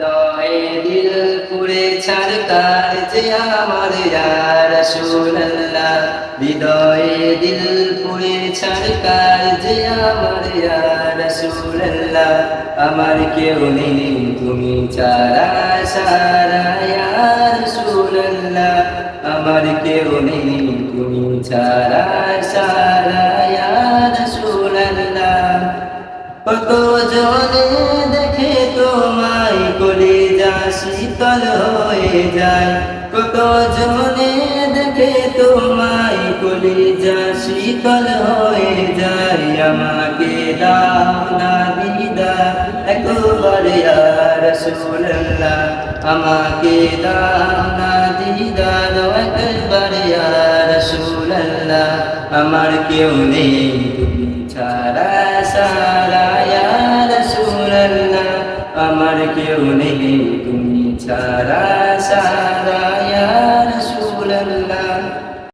দয়ে দিল পুরে ছাড়কার যে আমার রসুল্লাহ হৃদয়ে দিল পুরে ছাড়কার যে আমার রসুল্লাহ আমার কেউ নেই, তুমি ছাড়া সারা রসুল্লাহ আমার কেউ নেই, তুমি ছাড়া সারা রসুল্লাহ কত জনে শীতল হয়ে যায়। কত জনে দেখে তোমায় করে যা শীতল হয়ে যায়। আমাকে না আমাকে দাও আমার কেউ নেই, তুমি ছাড়া সারা আমার কেউ নেই তুমি ছাড়া সারা ইয়ার সুল্লাহ